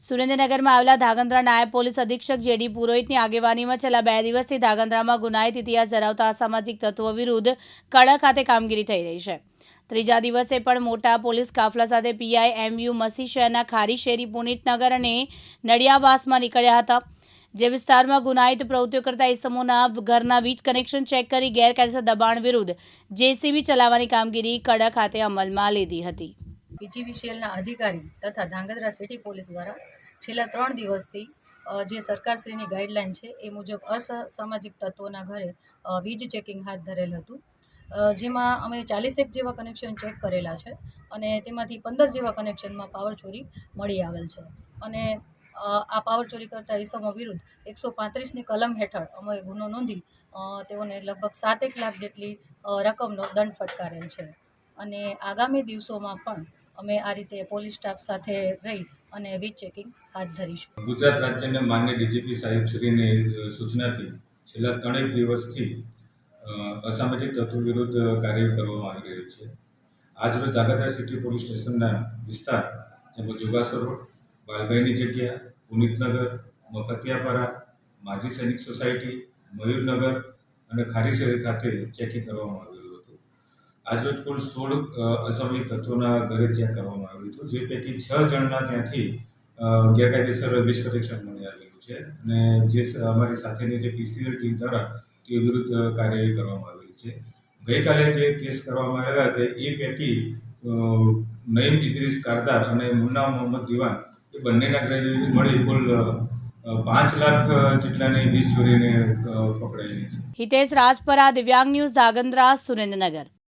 સુરેન્દ્રનગરમાં આવેલા ધાગંદ્રા નાયબ પોલીસ અધિક્ષક જેડી પુરોહિતની આગેવાનીમાં છેલ્લા બે દિવસથી ધાગંદ્રામાં ગુનાહિત ઇતિહાસ ધરાવતા અસામાજિક તત્વો વિરુદ્ધ કડક ખાતે કામગીરી થઈ રહી છે. ત્રીજા દિવસે પણ મોટા પોલીસ કાફલા સાથે પીઆઈ એમયુ મસી શહેરના ખારી શેરી, પુનિતનગર અને નડિયાવાસમાં નીકળ્યા હતા. જે વિસ્તારમાં ગુનાહિત પ્રવૃત્તિઓ કરતા ઇસમોના ઘરના વીજ કનેક્શન ચેક કરી ગેરકાયદેસર દબાણ વિરુદ્ધ જેસીબી ચલાવવાની કામગીરી કડક ખાતે અમલમાં લીધી હતી. પીજીવીસીએલના અધિકારી તથા ધાંગધ્રા સિટી પોલીસ દ્વારા છેલ્લા ત્રણ દિવસથી જે સરકારશ્રીની ગાઈડલાઈન છે એ મુજબ અસામાજિક તત્વોના ઘરે વીજ ચેકિંગ હાથ ધરેલ હતું. જેમાં અમે ચાલીસેક જેવા કનેક્શન ચેક કરેલા છે અને તેમાંથી પંદર જેવા કનેક્શનમાં પાવર ચોરી મળી આવેલ છે. અને આ પાવર ચોરી કરતા ઈસમો વિરુદ્ધ એકસો પાંત્રીસની કલમ હેઠળ અમે ગુનો નોંધી તેઓને લગભગ સાતેક લાખ જેટલી રકમનો દંડ ફટકારેલ છે. અને આગામી દિવસોમાં પણ અમે આ રીતે પોલીસ સ્ટાફ સાથે રહી અને વીજ ચેકિંગ હાથ ધરીશું. ગુજરાત રાજ્યના માન્ય ડીજીપી સાહેબશ્રીની સૂચનાથી છેલ્લા ત્રણેક દિવસથી અસામાજિક તત્વો વિરુદ્ધ કાર્ય કરવામાં આવી રહ્યું છે. આજરોજ ધાગધ્રા સિટી પોલીસ સ્ટેશનના વિસ્તાર, જેમાં જોગાસર રોડ બાલભાઈની જગ્યા, પુનિતનગર મફતિયાપરા માજી સૈનિક સોસાયટી, મયુરનગર અને ખારી શહેર ખાતે ચેકિંગ કરવામાં હતું આજરોજ કુલ સોળ અ, અસામાજિક તત્વોના ઘરે ચેક કરવામાં આવ્યું હતું જે પૈકી છ જણના ત્યાંથી ગેરકાયદેસર વીજ કનેક્શન મળી આવેલું છે અને જે અમારી સાથેની જે પીસીએલ ટીમ દ્વારા તે વિરુદ્ધ કાર્યવાહી કરવામાં આવેલી છે. ગઈકાલે જે કેસ કરવામાં આવ્યા તે એ પૈકી નઈમ ઇદ્રીસ કારદાર અને મુન્ના મોહમ્મદ દિવાન એ બંનેના ઘરે મળી કુલ પાંચ લાખ જેટલાની વીજ ચોરીને પકડાયેલી છે. હિતેશ રાજપરા દિવ્યાંગ ન્યૂઝ ધાગંદ્રા સુરેન્દ્રનગર.